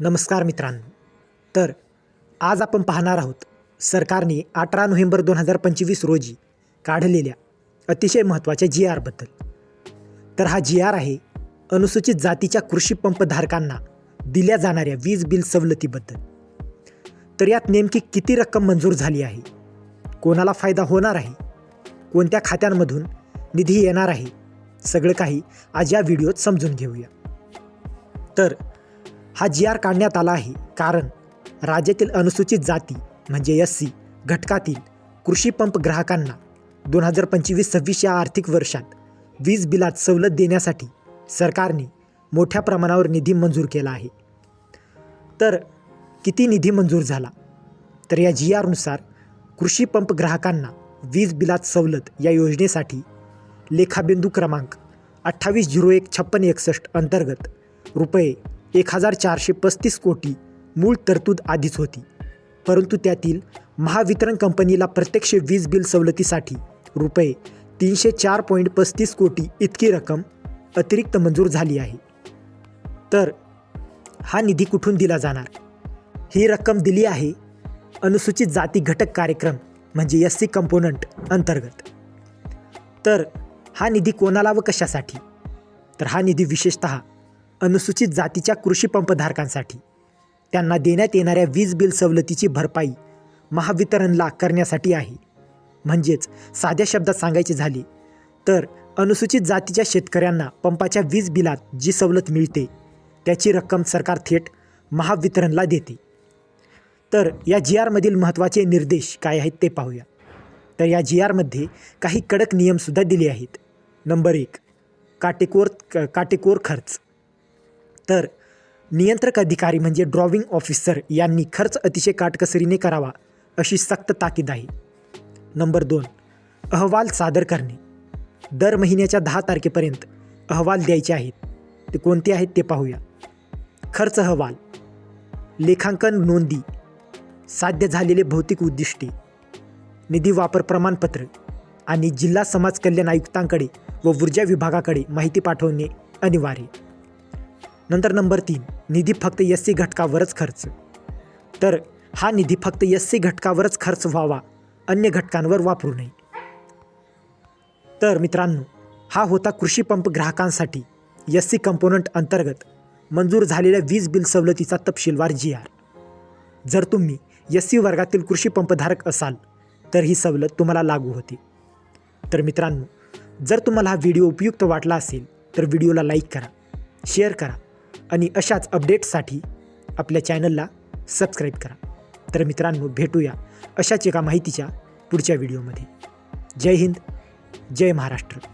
नमस्कार मित्रांनो. तर आज आपण पाहणार आहोत सरकारने अठरा नोव्हेंबर दोन हजार पंचवीस रोजी काढलेल्या अतिशय महत्त्वाच्या जी आरबद्दल तर हा जी आर आहे अनुसूचित जातीच्या कृषी पंपधारकांना दिल्या जाणाऱ्या वीज बिल सवलतीबद्दल. तर यात नेमकी किती रक्कम मंजूर झाली आहे? कोणाला फायदा होणार आहे? कोणत्या खात्यांमधून निधी येणार आहे? सगळं काही आज या व्हिडिओत समजून घेऊया. तर हा जी आर काढण्यात आला आहे. कारण राज्यातील अनुसूचित जाती म्हणजे एस सी घटकातील कृषी पंप ग्राहकांना दोन हजार पंचवीस सव्वीस या आर्थिक वर्षात वीज बिलात सवलत देण्यासाठी सरकारने मोठ्या प्रमाणावर निधी मंजूर केला आहे. तर किती निधी मंजूर झाला? तर या जी आरनुसार कृषी पंप ग्राहकांना वीज बिलात सवलत या योजनेसाठी लेखाबिंदू क्रमांक अठ्ठावीस झिरो एक छप्पन एकसष्ट अंतर्गत रुपये एक हजार चारशे पस्तीस कोटी मूळ तरतूद आधीच होती. परंतु त्यातील महावितरण कंपनीला प्रत्यक्ष वीज बिल सवलतीसाठी रुपये तीनशे चार पॉईंट पस्तीस कोटी इतकी रक्कम अतिरिक्त मंजूर झाली आहे. तर हा निधी कुठून दिला जाणार? ही रक्कम दिली आहे अनुसूचित जाती घटक कार्यक्रम म्हणजे एस सी कंपोनंट अंतर्गत. तर हा निधी कोणाला व कशासाठी? तर हा निधी विशेषतः अनुसूचित जातीच्या कृषी पंपधारकांसाठी. त्यांना देण्यात येणाऱ्या वीज बिल सवलतीची भरपाई महावितरणला करण्यासाठी आहे. म्हणजेच साध्या शब्दात सांगायचे झाले तर अनुसूचित जातीच्या शेतकऱ्यांना पंपाच्या वीज बिलात जी सवलत मिळते त्याची रक्कम सरकार थेट महावितरणला देते. तर या जी आरमधील महत्त्वाचे निर्देश काय आहेत ते पाहूया. तर या जी आरमध्ये काही कडक नियमसुद्धा दिले आहेत. नंबर एक काटेकोर क- काटेकोर खर्च. तर नियंत्रक अधिकारी म्हणजे ड्रॉविंग ऑफिसर यांनी खर्च अतिशय काटकसरीने करावा अशी सक्त ताकीद आहे. नंबर दोन अहवाल सादर करणे. दर महिन्याच्या दहा तारखेपर्यंत अहवाल द्यायचे आहेत. ते कोणते आहेत ते पाहूया. खर्च अहवाल लेखांकन नोंदी साध्य झालेले भौतिक उद्दिष्टे निधी वापर प्रमाणपत्र आणि जिल्हा समाज कल्याण आयुक्तांकडे व ऊर्जा विभागाकडे माहिती पाठवणे अनिवार्य. नंतर नंबर तीन निधी फक्त एस सी घटकावरच खर्च. तर हा निधी फक्त एस सी घटकावरच खर्च व्हावा अन्य घटकांवर वापरू नये. तर मित्रांनो हा होता कृषी पंप ग्राहकांसाठी एस सी कंपोनंट अंतर्गत मंजूर झालेल्या वीज बिल सवलतीचा तपशीलवार जी आर. जर तुम्ही एस सी वर्गातील कृषी पंपधारक असाल तर ही सवलत तुम्हाला लागू होते. तर मित्रांनो जर तुम्हाला हा व्हिडिओ उपयुक्त वाटला असेल तर व्हिडिओला लाईक करा शेअर करा आणि अशाच अपडेट्ससाठी आपल्या चॅनलला सबस्क्राईब करा. तर मित्रांनो भेटूया अशाच एका माहितीच्या पुढच्या व्हिडिओमध्ये जय हिंद जय महाराष्ट्र.